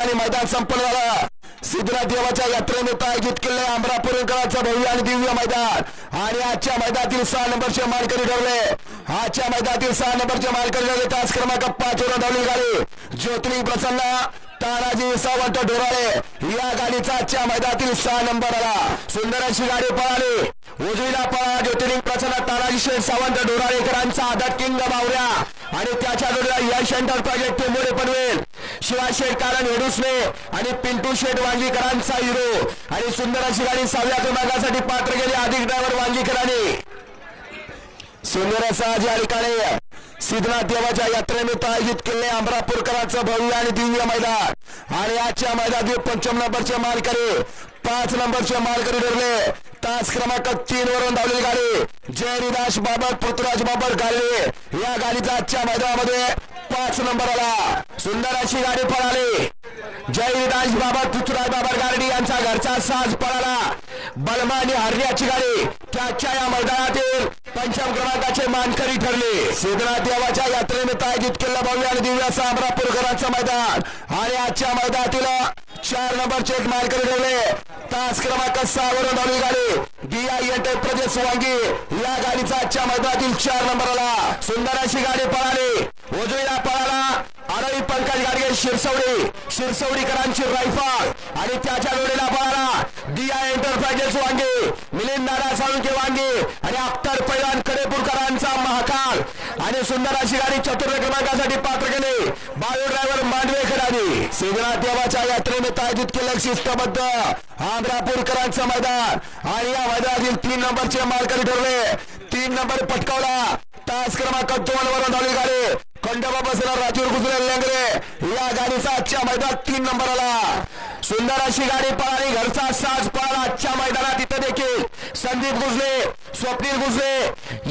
आणि मैदान संपन्न झालं. सिद्धनाथ देवाच्या यात्रेनिमित्त आयोजित केले अमरापूरकरांचं भव्य आणि दिव्य मैदान. आणि आजच्या मैदानातील सहा नंबरचे मालकरी ठरले. आजच्या मैदानातील सहा नंबरचे मालकरी ठरले. तास क्रमांक पाच वर धावली गाडी. ज्योतिर्लिंग प्रसन्न तानाजी सावंत ढोराळे. या गाडीचा आजच्या मैदानातील सहा नंबर आला. सुंदर अशी गाडी पळाली. उजवीला पळा ज्योतिर्लिंग प्रसन्न तानाजी शेठ सावंत ढोराळेकरांचा आदत किंग बावऱ्या आणि त्याच्या जोडीला यश एंटरप्राइजेस टेंबोडे पनवेल. शिवा शेठ कारण हेडुसने आणि पिंटू शेठ वांगीकरांचा हिरो. आणि सुंदर अशी गाडी सहाव्या क्रमांकासाठी पात्र गेली अधिक ड्रायव्हर वांगीकरांनी. सुंदर असा या ठिकाणी सिद्धनाथ देवाच्या यात्रेनिमित्त आयोजित केले अमरापूरकरांचं भव्य आणि दिव्य मैदान. आणि आजच्या मैदानात पंचम नंबरचे मालकरी पाच नंबरचे मालकरी ठरले तास क्रमांक तीन वरून धावलेली गाडी. जयरिदास बाबर पृथ्वीराज बाबर गाडी या गाडीचा आजच्या मैदानामध्ये पाच नंबरला सुंदर अशी गाडी पळाली. जयदास बाबा पृथ्वीराज बाबा गार्डी यांचा घरचा साज पळाला. बलमा आणि हरण्याची गाडी त्याच्या या मैदानातील पंचम क्रमांकाचे मानकरी ठरले. सिद्धनाथ देवाच्या यात्रेनिमित्त आयोजित केलेला भव्य आणि दिव्य असं अमरापूरकरांचं मैदान. आणि आजच्या मैदानातील चार नंबरचे एक मानकरी ठरले. तास क्रमांक सहा वरून धावली गाडी. दिया एंटरप्राइजेस सुवांगी या गाडीचा आजच्या मैदानातील चार नंबरला सुंदर अशी गाडी पळाली. उजवीला शिरसवडी शिरसवडीकरांची रायफल आणि त्याच्या जोडीला पळाला दिया एंटरप्राइजेस वांगे. मिलिंद दादा साळुंके वांगे. आणि अख्तर पैलवान कडेपूरकरांचा महाकाल. आणि सुंदर अशी गाडी चतुर्थ क्रमांकासाठी पात्र केले. बायो ड्रायव्हर मांडवे आणि सिद्धनाथ देवाच्या यात्रेनिमित्त आयोजित केलं शिस्तबद्ध आंध्रापूरकरांचं मैदान. आणि या मैदानातील तीन नंबरचे मालकरी ठरले. तीन नंबर पटकावला. तास क्रमांक दोन वरून धावली गाडी. खंडोबा बसला राजूर गुजरे लेंगरे या गाडीचा आजच्या मैदानात तीन नंबर आला. सुंदर अशी गाडी पळाली. घरचा साज पळाला. आजच्या मैदानात इथं देखील संदीप गुजले स्वप्नील गुजले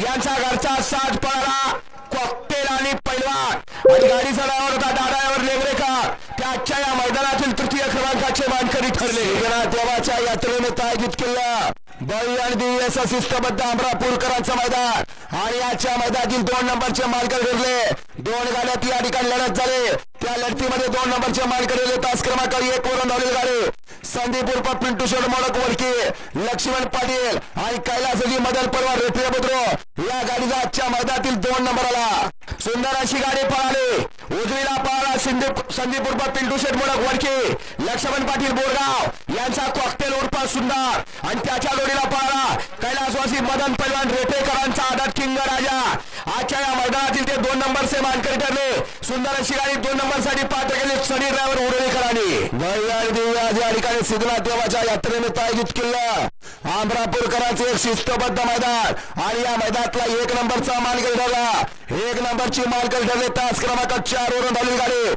यांचा घरचा साज पळाला. कॉकटेल आणि पैलवान. आणि गाडीचा नावावर होता दादावर लेंगरेकर. त्या आजच्या या मैदानातील तृतीय क्रमांकाचे मानकरी ठरले. देवाच्या यात्रेने आयोजित केलं. बळी आणि दिव्य असं शिस्तबद्ध अमरापूरकरांचं मैदान. आणि आजच्या मैदानातील दोन नंबरचे मालकर ठरले दोन गाड्यात या ठिकाणी लढत झाले. त्या लढतीमध्ये दोन नंबरचे मालकर ठरले तास क्रमांक एक वरून धावले गाडी. संदीप उर्फ पिंटू शेड मोडक वडके लक्ष्मण पाटील आणि कैलासजी मदन परवा रेफरी बुद्रो या गाडीचा आजच्या मैदानातील दोन नंबर आला सुंदर अशी गाडी पळाली. उजवीला पळाला सिंधू संदीप उर्फ पिंटू शेट मोडक वडके लक्ष्मण पाटील बोरगाव यांचा कॉकटेल उर्फ सुंदर. आणि त्याच्या जोडीला पारा कैलासवासी मदन पैलवान रेटेकरांचा आदत किंग राजा. आजच्या या मैदानातील ते दोन नंबरचे मानकरी ठरले. सुंदर अशी गाडी दोन नंबरसाठी पात्र केले सनी ड्रायव्हर उडवेकरांनी या ठिकाणी सिद्धनाथ देवाच्या यात्रेनिमित्त आयोजित केलं. आंध्रापूरकरांचे एक शिस्तबद्ध मैदान. आणि या मैदानातला एक नंबरचा मानकरी ठरला एक नंबरची मालकरी ठरले तास क्रमांक चार वरून झाली गाडी.